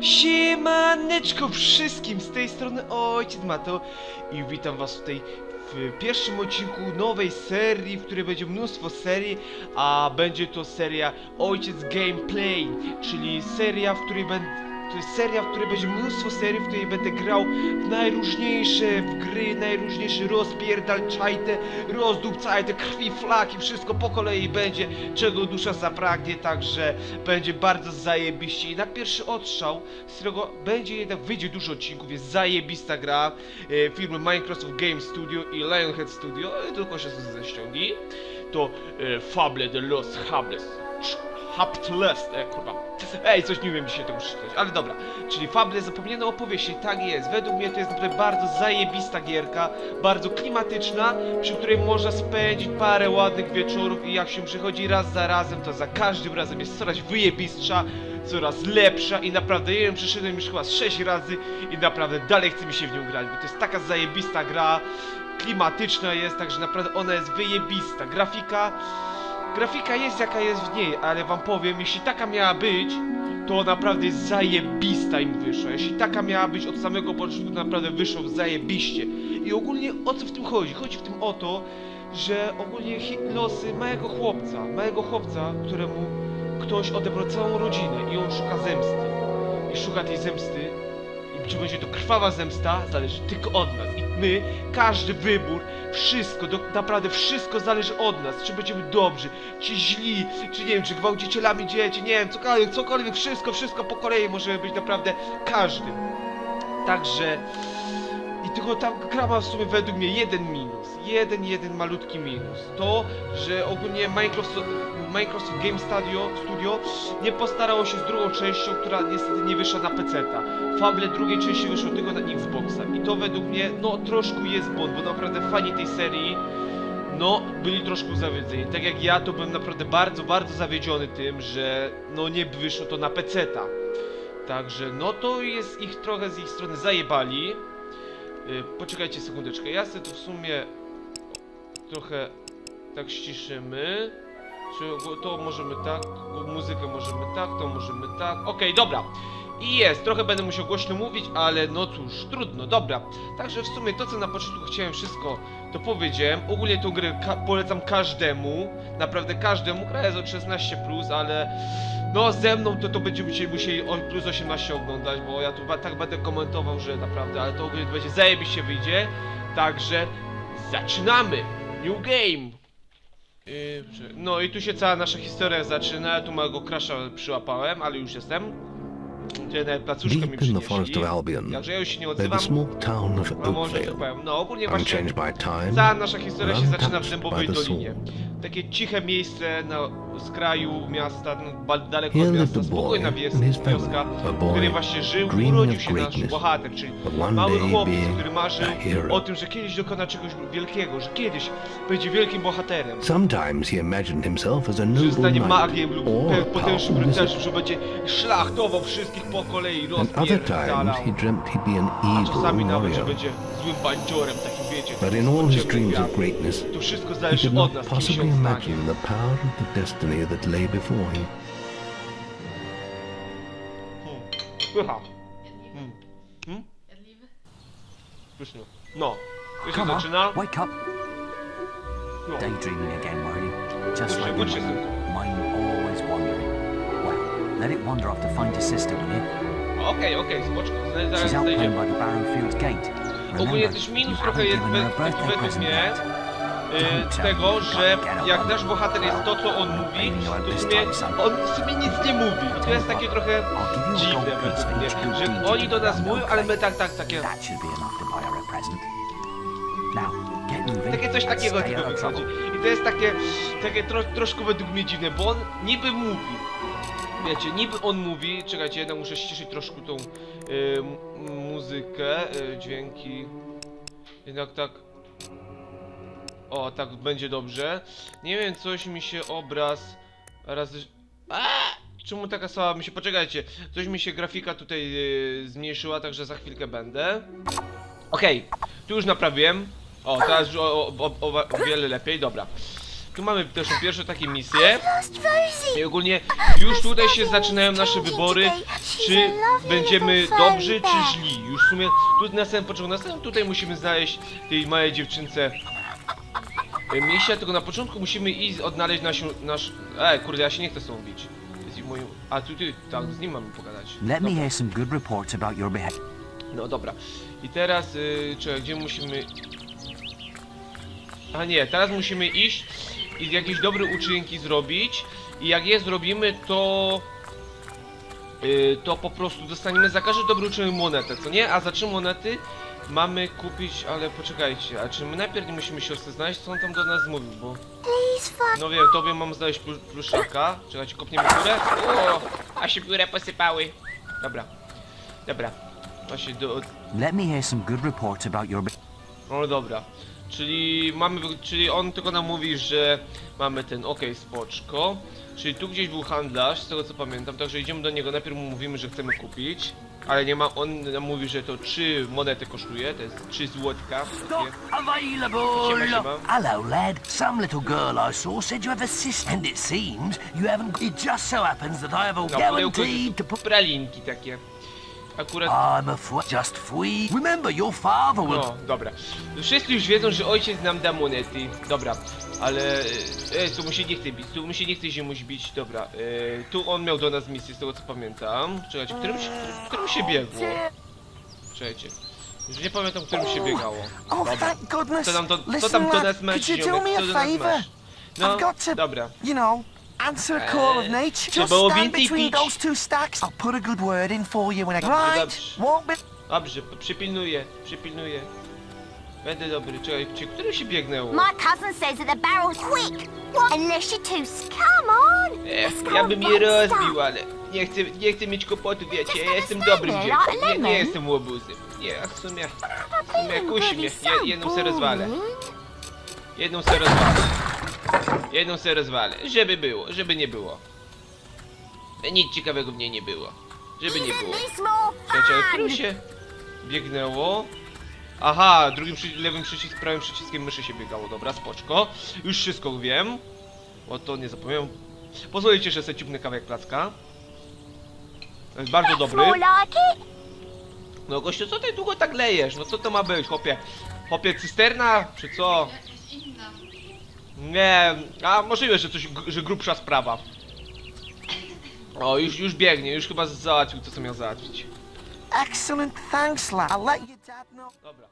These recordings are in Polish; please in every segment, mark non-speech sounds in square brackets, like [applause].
Siemaneczko wszystkim, z tej strony Ojciec Mato i witam was tutaj w pierwszym odcinku nowej serii, w której będzie mnóstwo serii, a będzie to seria Ojciec Gameplay, czyli seria, w której będę... To jest seria, w której będzie mnóstwo serii, w której będę grał w najróżniejsze w gry, najróżniejsze rozpierdalczajte, rozdupcajte, krwi, flaki, wszystko po kolei będzie, czego dusza zapragnie, także będzie bardzo zajebiście. I na pierwszy odstrzał, z którego będzie jednak wyjdzie dużo odcinków, jest zajebista gra e, firmy Microsoft Game Studio i Lionhead Studio, e, tylko się ze ściągi, to e, Fable de los Hables. Haptless, e, kurwa. Ej, coś nie wiem dzisiaj tego przeczytać, ale dobra. Czyli Fable zapomniane opowieści, tak jest. Według mnie to jest naprawdę bardzo zajebista gierka, bardzo klimatyczna, przy której można spędzić parę ładnych wieczorów i jak się przychodzi raz za razem, to za każdym razem jest coraz wyjebistsza, coraz lepsza i naprawdę, nie wiem, przeszedłem już chyba z 6 razy i naprawdę dalej chce mi się w nią grać, bo to jest taka zajebista gra, klimatyczna jest, także naprawdę ona jest wyjebista. Grafika... Grafika jest jaka jest w niej, ale wam powiem, jeśli taka miała być, to naprawdę jest zajebista im wyszła. Jeśli taka miała być od samego początku, to naprawdę wyszło zajebiście. I ogólnie o co w tym chodzi? Chodzi w tym o to, że ogólnie losy małego chłopca, małego chłopca, któremu ktoś odebrał całą rodzinę i on szuka zemsty. I szuka tej zemsty. Czy będzie to krwawa zemsta, zależy tylko od nas. I my, każdy wybór, wszystko, do, naprawdę wszystko zależy od nas. Czy będziemy dobrzy, czy źli, czy nie wiem, czy gwałcicielami dzieci, nie wiem, cokolwiek, cokolwiek, wszystko, wszystko po kolei możemy być naprawdę każdym. Także... Tylko ta gra ma w sumie według mnie jeden minus. Jeden, jeden malutki minus. To, że ogólnie Microsoft, Microsoft Game Studio, Studio nie postarało się z drugą częścią, która niestety nie wyszła na PC-ta. Fable drugiej części wyszło tylko na Xboxa. I to według mnie, no troszkę jest błąd, bo naprawdę fani tej serii, no byli troszkę zawiedzeni. Tak jak ja, to byłem naprawdę bardzo, bardzo zawiedziony tym, że no nie wyszło to na PC-ta. Także no to jest ich trochę z ich strony zajebali. Y, Poczekajcie sekundeczkę, ja sobie to w sumie trochę tak ściszymy. Czy to możemy tak, muzykę możemy tak, to możemy tak. Okej, dobra. I jest, trochę będę musiał głośno mówić, ale no cóż, trudno, dobra. Także w sumie to, co na początku chciałem wszystko, to powiedziałem. Ogólnie tą grę ka polecam każdemu, naprawdę każdemu. Gra jest od 16+, plus, ale no ze mną to to będziemy musieli, musieli o plus 18 oglądać, bo ja tu tak będę komentował, że naprawdę, ale to ogólnie będzie zajebiście wyjdzie. Także zaczynamy! New game! Przy- no i tu się cała nasza historia zaczyna, tu małego crasha przyłapałem, ale już jestem. Tutaj nawet placuszkę mi Deep in the forest przynieśli. of Albion Także ja już się nie lay the odzywam. small town of No może Oakvale, powiem. No ogólnie właśnie unchanged by time, cała nasza historia się zaczyna w Dębowej by the Dolinie. Takie ciche miejsce na skraju miasta, no, ba- daleko Here od lived miasta, a boy spokojna and his family, wioska, a w której boy właśnie żył, dreaming urodził of się nasz greatness, bohater, czyli but one mały day chłopiec, being który marzy a hero. o tym, że kiedyś dokona czegoś wielkiego, że kiedyś będzie wielkim bohaterem. Sometimes he imagined himself as a Że noble zostanie knight magiem lub or pe- a potężnym powerful rycerzem, wizard. że będzie szlachtował wszystkich po kolei, And other times rozpierdalał. he dreamt he'd be an A evil czasami nawet, że warrior. będzie złym bandziorem, takim wiecie. But in all his dreams of greatness, To wszystko he zależy could od not nas, kim possibly on stanie. imagine the power of the destiny that lay before him. Hmm. Pycha. Hmm. Hmm? Pysznie. No. To się Come on, wake up. No. Daydreaming again, were you? Just Good like shit, your good mother. Mine always wandering. Well, let it wander off to find your sister, will you? Okej, okej, spoczko. Zna- Zaraz She's out playing znajdziemy. by the Barrowfield Gate. Ogólnie Remember, też you minus haven't trochę jest given her a we- birthday według present mnie yet. y, tego, że jak nasz bohater jest to, co on mówi, to w sumie on w sumie nic nie mówi. I to jest takie trochę dziwne według mnie, że oni do nas mówią, ale my tak, tak, takie... That should be enough to buy her a present. Now, get moving. Takie coś takiego stay tylko out of wychodzi. trouble. I to jest takie, takie tro, troszkę według mnie dziwne, bo on niby mówi. Wiecie, niby on mówi, czekajcie, jednak muszę ściszyć troszkę tą y, muzykę, y, dźwięki. Jednak tak. O, tak będzie dobrze. Nie wiem, coś mi się obraz razy. A! Czemu taka słaba mi się. Poczekajcie, coś mi się grafika tutaj y, zmniejszyła, także za chwilkę będę. Okej, tu już naprawiłem. O, teraz już o, o, o, o wiele lepiej, dobra. Tu mamy też pierwsze takie misje. I ogólnie już tutaj się zaczynają nasze wybory, czy będziemy dobrzy, czy źli. Już w sumie tu na samym początku, na samym tutaj musimy znaleźć tej małej dziewczynce e, misia, tylko na początku musimy iść odnaleźć nasz, nasz... E, kurde, ja się nie chcę z tą bić. Z moim... A tu, ty, tak, z nim mamy pogadać. Let me Dobra. hear some good reports about your behavior. No dobra. I teraz, yy, czekaj, gdzie musimy... A nie, teraz musimy iść i jakieś dobre uczynki zrobić. I jak je zrobimy, to... Yy, to po prostu dostaniemy za każdy dobry uczynek monetę, co nie? A za trzy monety mamy kupić, ale poczekajcie, a czy my najpierw nie musimy siostrę znaleźć, co on tam do nas mówił, bo... No wiem, tobie mam znaleźć plu- pluszaka. Czekajcie, kopniemy górę. O, a się pióre posypały. Dobra. Dobra. Właśnie do, Let me hear some good reports about your. No dobra. Czyli mamy, czyli on tylko nam mówi, że mamy ten, okej, spoczko. Czyli tu gdzieś był handlarz, z tego co pamiętam, także idziemy do niego, najpierw mu mówimy, że chcemy kupić. Ale nie ma, on nam mówi, że to 3 monety kosztuje, to jest 3 złotka. Stock available. Siema. Hello, lad. Some little girl I saw said you have a sister, and it seems you haven't. It just so happens that I have a No, guaranteed to put. pralinki takie. Akurat I'm a fr- just free. Remember, your father will. No, dobra. Wszyscy już wiedzą, że ojciec nam da monety. Dobra, ale... E, tu mu się nie chce bić, tu mu się nie chce ziemuś bić, dobra. E, tu on miał do nas misję, z tego co pamiętam. Czekajcie, którym, się- którym się biegło? Czekajcie. Już nie pamiętam, którym się biegało. Oh, Dobra. Co tam do, co tam do nas masz, ziomek? me Co do nas masz? No, dobra. you know, answer a call of Eee, nature. trzeba Just było stand więcej between pić. those two stacks. I'll put a good word in for you when I... Dobrze, Right, dobrze. won't be... Dobrze, przypilnuję, przypilnuję. Będę dobry, czekajcie, którym się biegnęło? My cousin says that the barrel's quick. What? Unless you're too... s- Come on. Ech, Let's go ja bym je rozbił, ale nie chcę, nie chcę mieć kłopotu, wiecie, ja jestem dobrym dzieckiem, nie, nie jestem łobuzem. Nie, a w sumie, w sumie kusi mnie, Je, jedną se rozwalę, jedną se rozwalę, jedną se rozwalę, żeby było, żeby nie było. Nic ciekawego w niej nie było, żeby nie było. Fun? którym się biegnęło? Aha, drugim przy, lewym przyciskiem, prawym przyciskiem myszy się biegało, dobra, spoczko. Już wszystko wiem. O to nie zapomniałem. Pozwolicie, że sobie ciupnę kawałek placka. To jest bardzo dobry. No gościu, co ty długo tak lejesz? No co to ma być, chłopie? Chłopie, cysterna? Czy co? Nie, a możliwe, że coś, że grubsza sprawa. O, już, już biegnie, już chyba załatwił to, co miał załatwić. Excellent, thanks, lad. I'll let your dad know. Dobra.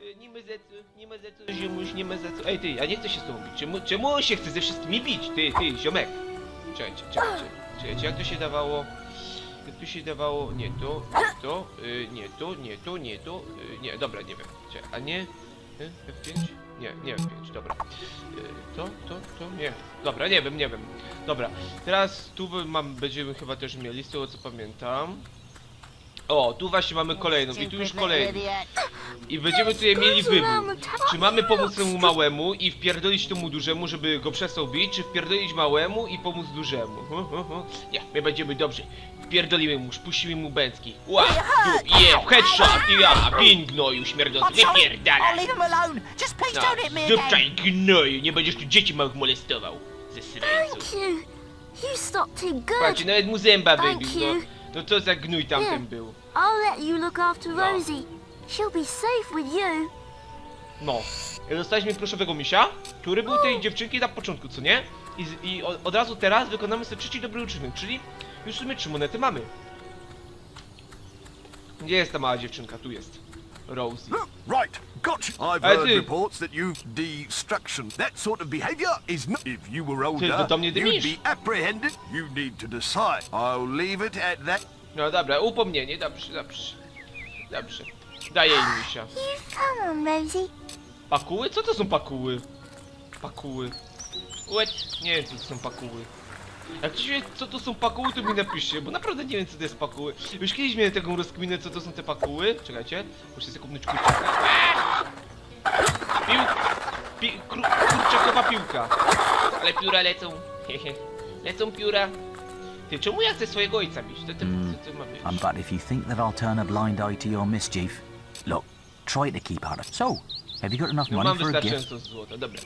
Y, Nie ma za co, nie ma za co, ziomuś, nie ma za co. Ej ty, ja nie chcę się z tobą bić. Czemu, czemu on się chce ze wszystkimi bić? Ty, ty, ziomek. Czekajcie, czekajcie. Czekajcie, jak to się dawało? Jak to się dawało? Nie to, nie to, y, nie to, nie to, nie to, y, nie, dobra, nie wiem. Czekaj, a nie? Y, F5? Nie, nie F5, dobra. Y, to, to, to, nie. Dobra, nie wiem, nie wiem. Dobra, teraz tu mam, będziemy chyba też mieli, z tego co pamiętam. O, tu właśnie mamy kolejną i tu już kolejny. I będziemy tutaj mieli wybór. Czy mamy pomóc temu małemu i wpierdolić temu dużemu, żeby go przestał bić, czy wpierdolić małemu i pomóc dużemu? Nie, my będziemy dobrzy. Wpierdolimy mu, spuścimy mu bęcki. Ła, du, je, headshot, ja, bin gnoju śmierdzący, please No, zdupczaj gnoju, nie będziesz tu dzieci małych molestował. Ze sreńców. Patrzcie, nawet mu zęba wybił, no. No co za gnój tamten był. I'll let you look after No. Rosie. She'll be safe with you. No. Dostaliśmy pluszowego misia, który był tej dziewczynki na początku, co nie? I, z- i od, od razu teraz wykonamy sobie trzeci dobry uczynek, czyli już w sumie trzy monety mamy. Gdzie jest ta mała dziewczynka? Tu jest. Rosie. Right, gotcha. I've heard reports that you've destruction. That sort of behaviour is not. If you were older, to do mnie you'd be apprehended. You need to decide. I'll leave it at that. No dobra, upomnienie, dobrze, dobrze. Dobrze. Daję jej misia. You come on, Rosie. Pakuły? Co to są pakuły? Pakuły. What? Nie wiem co to są pakuły. Jak ktoś wie co to są pakuły, to mi napiszcie, bo naprawdę nie wiem co to jest pakuły. Już kiedyś miałem taką rozkminę co to są te pakuły. Czekajcie, muszę sobie kupnąć kurczaka. Pił... Pi... Kru... Kurczakowa piłka. Ale pióra lecą. Hehe. [laughs] Lecą pióra. Ty, czemu ja chcę swojego ojca bić? To, to, to, to ma być. Um, but if you think that I'll turn a blind eye to your mischief, look, try to keep out of. So, Have you got enough No money mam for a gift? złota, dobra.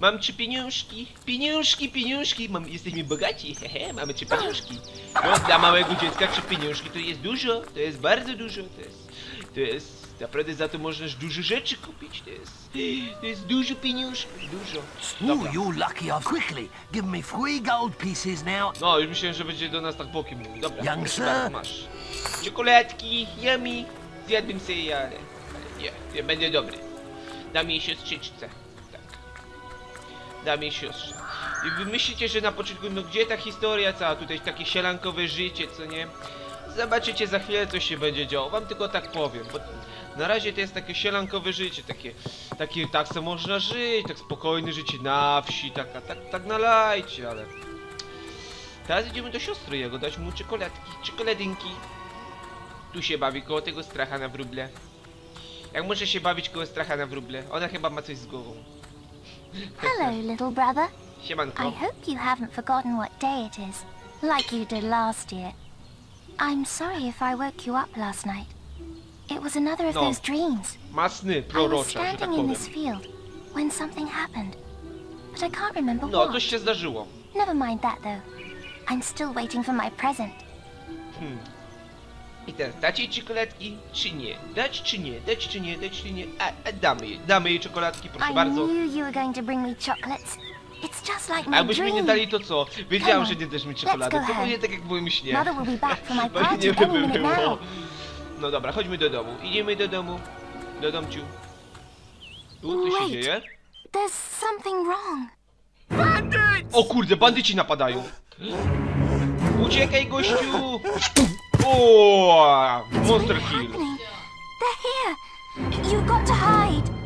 Mam trzy pieniążki, pieniążki, pieniążki, mam, jesteśmy bogaci, [laughs] hehe, mamy trzy pieniążki. No, dla małego dziecka trzy pieniążki to jest dużo, to jest bardzo dużo, to jest, to jest, naprawdę za to można dużo rzeczy kupić, to jest, to jest dużo pieniążków, dużo. Ooh, Dobra. you're lucky quickly. Give me three gold pieces now. No, już myślałem, że będzie do nas tak bokiem mówił, dobra. Young proszę sir. bardzo, masz. Czekoladki, yummy, zjadłbym sobie, ale, ale nie, nie, będzie dobry. Dam jej siostrzyczce, tak. Dam jej siostrze. I wy myślicie, że na początku, no gdzie ta historia cała, tutaj takie sielankowe życie, co nie? Zobaczycie za chwilę, co się będzie działo, wam tylko tak powiem, bo na razie to jest takie sielankowe życie, takie, takie, tak se można żyć, tak spokojne życie na wsi, tak, tak, tak na lajcie, ale... Teraz idziemy do siostry jego, dać mu czekoladki, czekoladynki. Tu się bawi koło tego stracha na wróble. Jak może się bawić koło stracha na wróble? Ona chyba ma coś z głową. Hello, [laughs] little brother. I Siemanko. hope you haven't forgotten what day it is, like you did last year. I'm sorry if I woke you up last night. It was another of No. those dreams. Ma sny I was prorocze, że tak standing in powiem. this field when something happened, but I can't remember No, what. coś się zdarzyło. Never mind that though. I'm still waiting for my present. Hmm. I teraz, dać jej czekoladki, czy nie? Dać czy nie? Dać czy nie? Dać czy nie? A, a damy jej. Damy jej czekoladki, proszę I bardzo. knew you were going to bring me chocolates. It's just like A my jakbyśmy nie dream. dali to co? Wiedziałem, Come że nie dasz mi czekolady. To home. będzie tak jak w moim śnie. Mother will be back for my [laughs] Bo nie party by any minute było. now. No dobra, chodźmy do domu. Idziemy do domu. Do domciu. Tu co się Wait. dzieje? There's something wrong. O kurde, bandyci napadają. Uciekaj gościu! O, Monster Hill. happening? They're here. You've got to hide.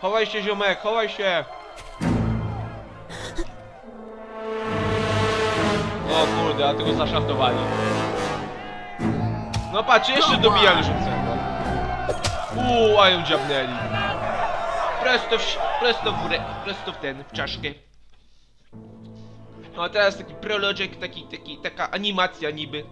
Chowaj się ziomek, chowaj się. O kurde, a tego zaszaftowali. No patrz, jeszcze dobijali rzucę. Uuu, a ją dziabnęli. Prosto w, prosto w górę, prosto w ten, w czaszkę. No a teraz taki proloczek, taki, taki, taka animacja niby.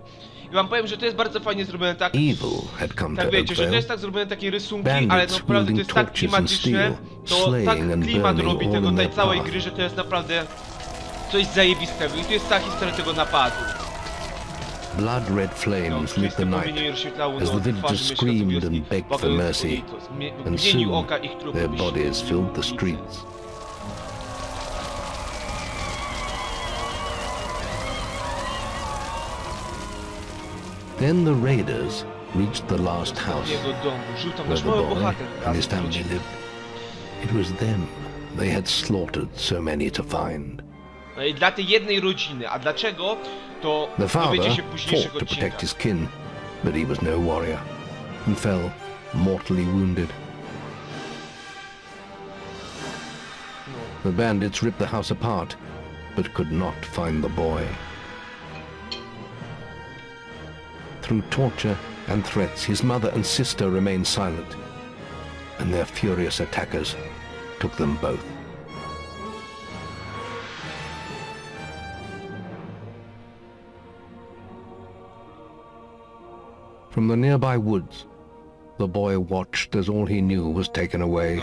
I wam powiem, że to jest bardzo fajnie zrobione tak, Evil had come tak to wiecie, że to jest tak zrobione takie rysunki, Bandits ale naprawdę to jest tak klimatyczne, to tak klimat robi tego tej całej gry, że to jest naprawdę coś zajebistego. I to jest ta historia tego napadu. Blood red No, flames lit wszystkie the night, as no, the villagers screamed and begged for mercy, and soon their bodies filled the streets. Then the raiders reached the last house Jego domu, żył tam where the boy and his family lived. It was them they had slaughtered so many to find. Dla tej jednej rodziny, a dlaczego? To The father się w późniejszych fought to protect his kin, but he was no warrior, and fell mortally wounded. The bandits ripped the house apart, but could not find the boy. Through torture and threats, his mother and sister remained silent, and their furious attackers took them both. From the nearby woods, the boy watched as all he knew was taken away.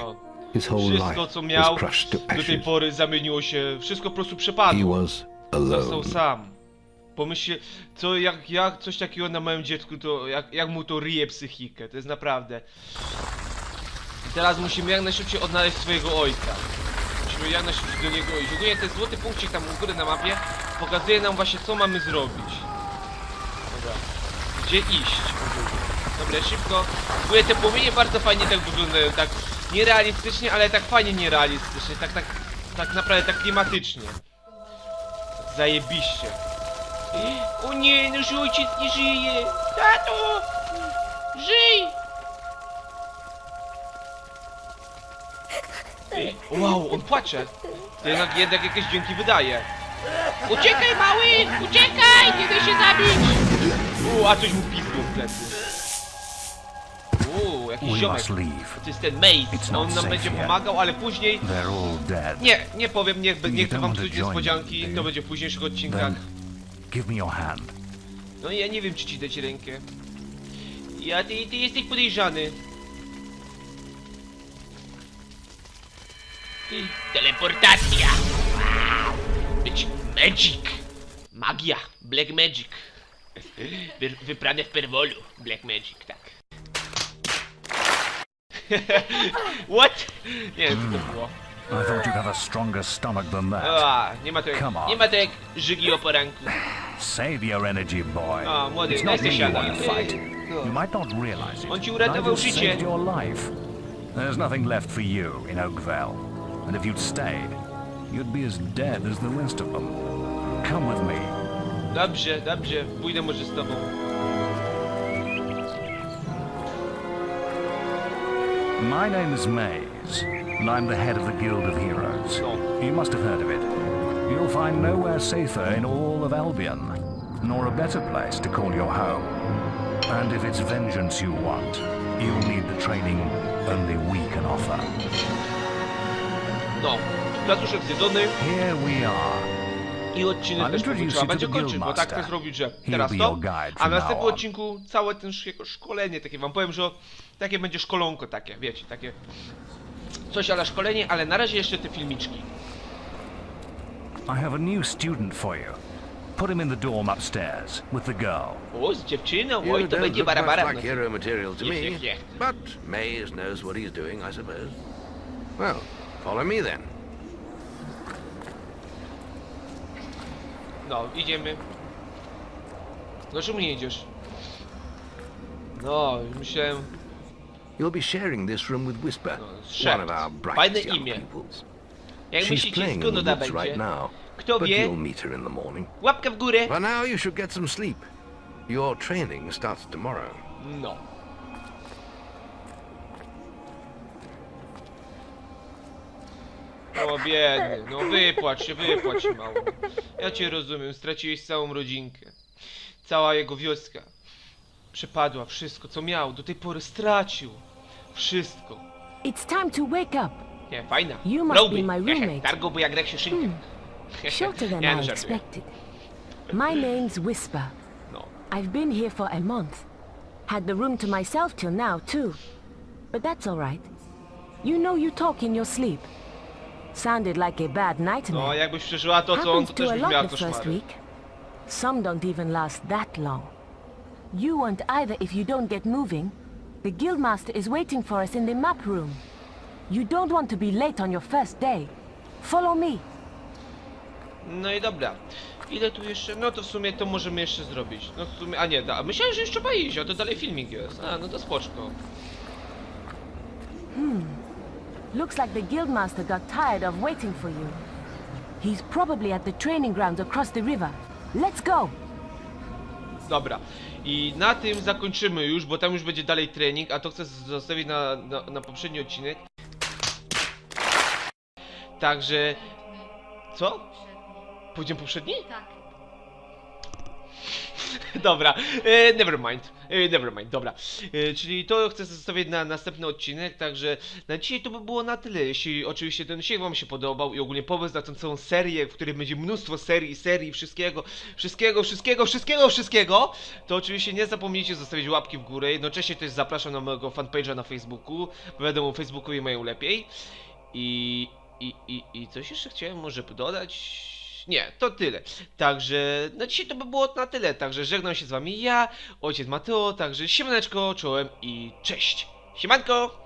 His whole life Wszystko co miał was crushed to do tej ashes. pory zamieniło się, wszystko po prostu He przepadło. was Został alone. sam. Pomyślcie, co jak, jak coś takiego na małym dziecku, to jak, jak mu to ryje psychikę, to jest naprawdę. I teraz musimy jak najszybciej odnaleźć swojego ojca. Musimy jak najszybciej do niego iść. Ogólnie ten złoty punkcik tam u góry na mapie pokazuje nam właśnie co mamy zrobić. Dobra. Gdzie iść? Dobra, szybko. W ogóle te płomienie bardzo fajnie tak wyglądają, tak nierealistycznie, ale tak fajnie nierealistycznie, tak, tak, tak naprawdę tak klimatycznie. Zajebiście. O nie, nasz ojciec nie żyje! Tato! Żyj! Ej, Wow, on płacze. To jednak, jednak jakieś dźwięki wydaje. Uciekaj mały! Uciekaj! Nie daj się zabić! U, a coś mu pizgnął w plecy. Uuu, jakiś We ziomek. must leave. To jest ten Mace. It's not On nam safe będzie pomagał, ale później... They're all dead. Nie, nie powiem, niech, niech to wam join niespodzianki, to będzie w późniejszych odcinkach. Then Give me your hand. No ja nie wiem, czy ci dać rękę. Ja, ty, ty jesteś podejrzany. Ty, teleportacja! Wow. Być magic! Magia! Black magic! Wy, wyprane w perwolu. Black magic, tak. [laughs] What? Nie wiem, co to było. I thought you'd have a stronger stomach than that. Ah, a, nie ma to jak, Come on. nie ma to jak żygi o poranku. Save your energy, boy. A, młody, It's not me you siadaj. want to fight. You might not realize it. On ci but uratował I just życie. saved your life. There's nothing left for you in Oakvale. And if you'd stayed, you'd be as dead as the rest of them. Come with me. Dobrze, dobrze, pójdę może z tobą. My name is Maze, and I'm the head of the Guild of Heroes. You must have heard of it. You'll find nowhere safer in all of Albion, nor a better place to call your home. And if it's vengeance you want, you'll need the training only we can offer. No, placuszek zjedzony Here we are. i odcinek I'll też introduce trzeba you to będzie the kończyć, bo tak to zrobić, że teraz to, a w następnym odcinku całe ten szkolenie takie wam powiem, że takie będzie szkolonko takie, wiecie, takie coś ale szkolenie, ale na razie jeszcze te filmiczki. I have a new student for you. Put him in the dorm upstairs with the girl. O, z dziewczyną, You oj, to don't będzie look much barabara. like hero material to me, but Maze knows what he's doing, I suppose. Well, follow me then. No, idziemy. No czemu nie idziesz? No, myślałem, You'll be sharing this room with Whisper, No, one of our brightest young imię. pupils. jak She's myślicie playing in the ona woods right będzie? now, Kto but wie? you'll meet her in the morning. Łapkę w górę. For now, you should get some sleep. Your training starts tomorrow. No. O biedny, no wypłacz się, wypłacz się mało. Ja cię rozumiem, straciłeś całą rodzinkę. Cała jego wioska. Przepadła, wszystko co miał, do tej pory stracił. Wszystko. It's time to wake up. Nie, fajna. You must Robi. be my roommate. Targo, bo jak się szynkę. Shorter than I expected. My name's Whisper. No. I've been here for a month. Had the room to myself till now, too. But that's all right. You know you talk in your sleep. Sounded like a bad nightmare. No, jakbyś przeżyła to, co on, to też byś miała koszmary. Some don't even last that long. You won't either if you don't get moving. The guildmaster is waiting for us in the map room. You don't want to be late on your first day. Follow me. No i dobra. Ile tu jeszcze? No to w sumie to możemy jeszcze zrobić. No w sumie, a nie, da. myślałem, że jeszcze trzeba iść, a to dalej filmik jest. A, no to spoczko. Looks like the guildmaster got tired of waiting for you. He's probably at the training grounds across the river. Let's go! Dobra. I na tym zakończymy już, bo tam już będzie dalej trening, a to chcę zostawić na, na, na poprzedni odcinek. Także... Co? Powiedziałem poprzedni? Tak. [laughs] Dobra, e, never mind, e, never mind, dobra. E, czyli to chcę zostawić na następny odcinek, także na dzisiaj to by było na tyle. Jeśli oczywiście ten odcinek wam się podobał i ogólnie pomysł na tę całą serię, w której będzie mnóstwo serii, serii, wszystkiego, wszystkiego, wszystkiego, wszystkiego, wszystkiego, to oczywiście nie zapomnijcie zostawić łapki w górę. Jednocześnie też zapraszam na mojego fanpage'a na Facebooku, bo wiadomo, Facebookowi mają lepiej. I, i, i, i coś jeszcze chciałem może dodać? Nie, to tyle. Także na dzisiaj to by było na tyle. Także żegnam się z wami ja, ojciec Mateo, także siemaneczko, czołem i cześć. Siemanko!